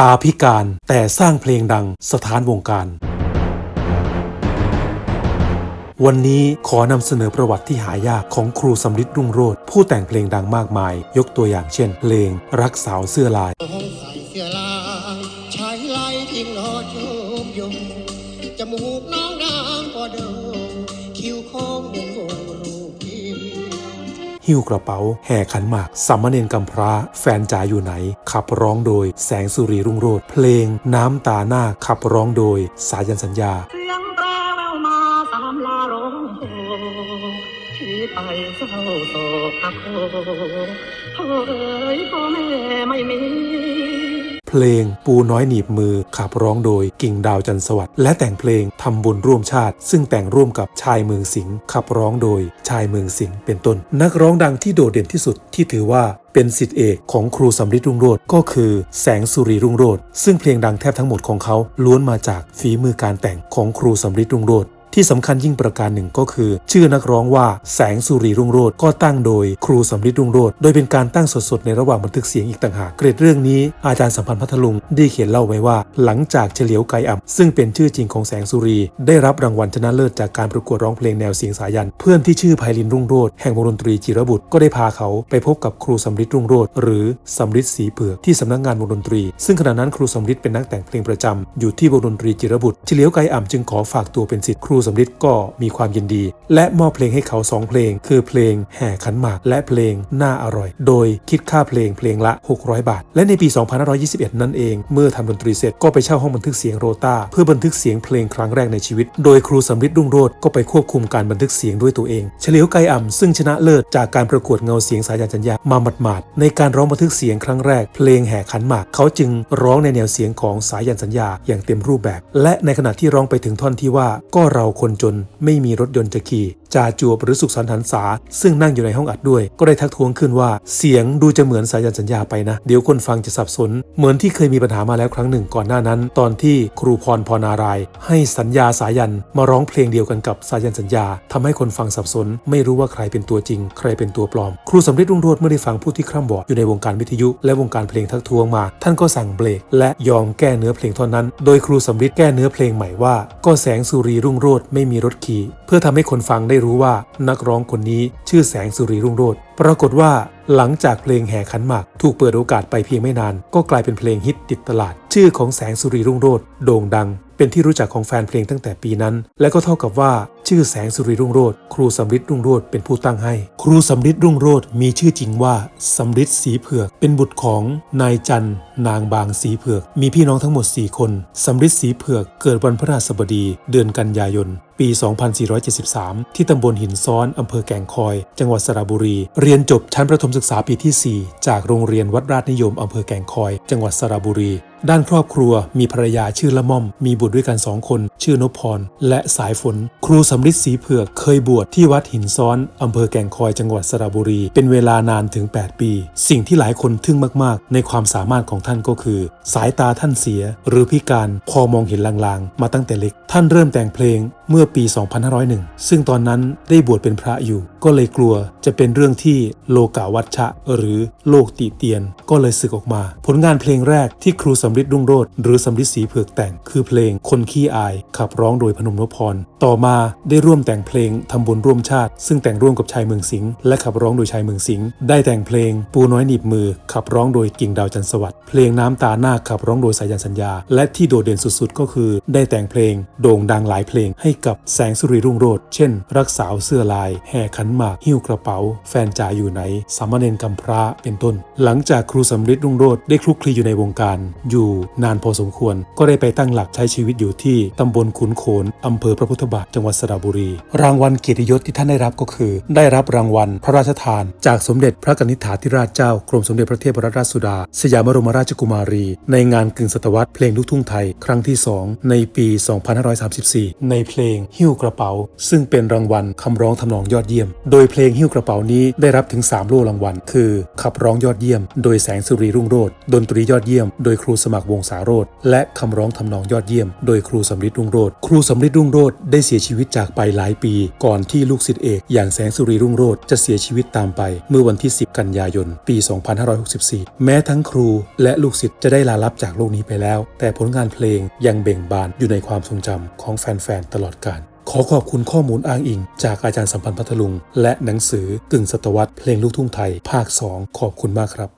ตาพิการแต่สร้างเพลงดังสถานวงการ วันนี้ขอนำเสนอประวัติที่หายากของครูสำริดรุ่งโรจน์ผู้แต่งเพลงดังมากมาย ยกตัวอย่างเช่น เพลงรักสาวเสื้อลายจมูกน้องนางก็เดิม หิ้วกระเป๋า แห่ขันหมากสามเณรกำพร้า แฟนจ๋าอยู่ไหน ขับร้องโดย แสงสุรีรุ่งโรจน์เพลง น้ำตาหน้าขับร้องโดย สายันสัญญาไปเศร้าโศกอักโคเฮ้ยพ่อแม่ไม่มี ลง ปูน้อยหนีบมือขับร้องโดยกิ่งดาวจันสวัสด์และแต่งเพลงทำบุญร่วมชาติ ซึ่งแต่งร่วมกับชายเมืองสิงห์ขับร้องโดยชายเมืองสิงห์เป็นต้น นักร้องดังที่โดดเด่นที่สุดที่ถือว่าเป็นสิทธิเอกของครูสำริดรุ่งโรจน์ก็คือแสงสุรีรุ่งโรจน์ซึ่งเพลงดังแทบทั้งหมดของเขาล้วนมาจากฝีมือการแต่งของครูสำริดรุ่งโรจน์ ที่สำคัญยิ่งประการหนึ่งก็คือ ชื่อนักร้องว่าแสงสุรีรุ่งโรจน์ก็ตั้งโดยครูสำริดรุ่งโรจน์โดยเป็นการตั้งสดๆในระหว่างบันทึกเสียงอีกต่างหากเกรดเรื่องนี้ อาจารย์สัมพันธ์พัทลุงได้เขียนเล่าไว้ว่า หลังจากเฉลียวไกอ่ำซึ่งเป็นชื่อจริงของแสงสุรี ได้รับรางวัลชนะเลิศจากการประกวดร้องเพลงแนวเสียงสายัน เพื่อนที่ชื่อไพลินรุ่งโรจน์แห่งวงดนตรีจิรบุตรก็ได้พาเขาไปพบกับครูสำริดรุ่งโรจน์หรือสำริดสีเผือกที่สำนักงานวงดนตรี ซึ่งขณะนั้นครูสำริดเป็นนักแต่งเพลงประจำอยู่ที่วงดนตรีจิรบุตรเฉลียวไกอ่ำจึงขอฝากตัวเป็นศิษย์ครูสำริดก็มีความยินดี และมอบเพลงให้เขาสองเพลง คือเพลงแห่ขันหมาก และเพลงน่าอร่อย โดยคิดค่าเพลงเพลงละ 600 บาท และในปี 2521 นั่นเอง เมื่อทำดนตรีเสร็จก็ไปเช่าห้องบันทึกเสียงโรตาเพื่อบันทึกเสียงเพลงครั้งแรกในชีวิต โดยครูสำริดรุ่งโรจน์ก็ไปควบคุมการบันทึกเสียงด้วยตัวเอง เฉลียวไกอ่ำซึ่งชนะเลิศจากการประกวดเงาเสียงสายันสัญญามาหมาดๆในการร้องบันทึกเสียงครั้งแรก เพลงแห่ขันหมากเขาจึงร้องในแนวเสียงของสายันสัญญาอย่างเต็มรูปแบบ และในขณะที่ร้องไปถึงท่อนที่ว่าก็เราคนจนไม่มีรถยนต์จะขี่จ่าจวบหรือสุขสันต์หันษาซึ่งนั่งอยู่ในห้องอัดด้วย ก็ได้ทักท้วงขึ้นว่าเสียงดูจะเหมือนสายันสัญญาไปนะ เดี๋ยวคนฟังจะสับสน เหมือนที่เคยมีปัญหามาแล้วครั้งหนึ่งก่อนหน้านั้น ตอนที่ครูพรพรนาราย ให้สัญญาสายันมาร้องเพลงเดียวกันกับสายันสัญญาทำให้คนฟังสับสน ไม่รู้ว่าใครเป็นตัวจริง ใครเป็นตัวปลอม ครูสำริดรุ่งโรจน์เมื่อได้ฟังผู้ที่คร่ำวอดอยู่ในวงการวิทยุ และวงการเพลงทักท้วงมา ท่านก็สั่งเบรกและยอมแก้เนื้อเพลงท่อนนั้น โดยครูสำริดแก้เนื้อเพลงใหม่ว่า ก็แสงสุรีรุ่งโรจน์ไม่มีรถขี่เพื่อทำให้คนฟังได้รู้ว่านักร้องคนนี้ชื่อแสงสุรีรุ่งโรจน์ ปรากฏว่าหลังจากเพลงแห่ขันหมาก ถูกเปิดโอกาสไปเพียงไม่นาน ก็กลายเป็นเพลงฮิตติดตลาด ชื่อของแสงสุรีรุ่งโรจน์โด่งดัง เป็นที่รู้จักของแฟนเพลงตั้งแต่ปีนั้น และก็เท่ากับว่า ชื่อแสงสุรีรุ่งโรจน์ครูสำริดรุ่งโรจน์เป็นผู้ตั้งให้ ครูสำริดรุ่งโรจน์มีชื่อจริงว่าสำริดสีเผือก เป็นบุตรของนายจันนางบางสีเผือก มีพี่น้องทั้งหมด 4 คนสำริดสีเผือกเกิดวันพฤหัสบดี เดือนกันยายน ปี 2473 ที่ตำบลหินซ้อนอำเภอแก่งคอย จังหวัดสระบุรีเเรียนจบชั้นประถมศึกษาปีที่ 4 จากโรงเรียนวัดราชนิยมอำเภอแก่งคอย จังหวัดสระบุรีด้านครอบครัวมีภรรยาชื่อละม่อม มีบุตรด้วยกันสองคน ชื่อนพพร และสายฝน ครูสำริดสีเผือกเคยบวชที่วัดหินซ้อนอำเภอแก่งคอยจังหวัดสระบุรี เป็นเวลานานถึง 8 ปี สิ่งที่หลายคนทึ่งมาก ๆ ในความสามารถของท่านก็คือ สายตาท่านเสีย หรือพิการพอมองเห็นลางๆ มาตั้งแต่เล็ก ท่านเริ่มแต่งเพลงเมื่อปี 2501 ซึ่งตอนนั้นได้บวชเป็นพระอยู่ ก็เลยกลัวจะเป็นเรื่องที่โลกาวัชชะ หรือโลกติเตียน ก็เลยสึกออกมา ผลงานเพลงแรกที่ครูสำริดรุ่งโรจน์หรือสำริดสีเผือกแต่ง คือเพลงคนขี้อาย ขับร้องโดยพนมนพพร ต่อมาได้ร่วมแต่งเพลงทำบุญร่วมชาติ ซึ่งแต่งร่วมกับชายเมืองสิงห์และขับร้องโดยชายเมืองสิงห์ได้แต่งเพลง ปูน้อยหนีบมือ ขับร้องโดยกิ่งดาวจันทร์สวัสดิ์เพลงน้ำตาหน้าขับร้องโดยสายันสัญญา และที่โดดเด่นสุดๆ ก็คือ ได้แต่งเพลง โด่งดังหลายเพลงให้กับแสงสุรีรุ่งโรจน์เช่น รักสาวเสื้อลาย แห่ขันหมากหิ้วกระเป๋า แฟนจ๋าอยู่ไหนสามเณรกำพร้าเป็นต้น หลังจากครูสำริดรุ่งโรจน์ได้คลุกคลีอยู่ในวงการอยู่นานพอสมควร ก็ได้ไปตั้งหลักใช้ชีวิตอยู่ที่ตำบลขุนโขนอำเภอพระพุทธบาทจังหวัดสระบุรี รางวัลเกียรติยศที่ท่านได้รับก็คือ ได้รับรางวัลพระราชทาน จากสมเด็จพระกนิษฐาธิราชเจ้ากรมสมเด็จพระเทพรัตนราชสุดา สยามบรมราชกุมารี ในงานกึ่งศตวรรษเพลงลูกทุ่งไทย ครั้งที่ 2 ในปี 2534 ในเพลงหิ้วกระเป๋า ซึ่งเป็นรางวัลคำร้องทำนองยอดเยี่ยม โดยเพลงหิ้วกระเป๋านี้ได้รับถึง 3 โล่รางวัล คือ ขับร้องยอดเยี่ยม โดยแสงสุรีรุ่งโรจน์ดนตรียอดเยี่ยม โดยครูสมัครวงศาโรธและคำร้องทำนองยอดเยี่ยม โดยครูสำริดรุ่งโรจน์ครูสำริดรุ่งโรจน์ได้เสียชีวิตจากไปหลายปี ก่อนที่ลูกศิษย์เอกอย่างแสงสุรีรุ่งโรจน์จะเสียชีวิตตามไป เมื่อวันที่ 10 กันยายน ปี 2564 แม้ทั้งครูและลูกศิษย์จะได้ลาลับจากโลกนี้ไปแล้ว แต่ผลงานเพลงยังเบ่งบานอยู่ในความทรงจำของแฟนๆตลอดกาลขอขอบคุณข้อมูลอ้างอิง จากอาจารย์สัมพันธ์พัทลุง และหนังสือกึ่งศตวรรษเพลงลูกทุ่งไทย ภาค 2 ขอบคุณมากครับ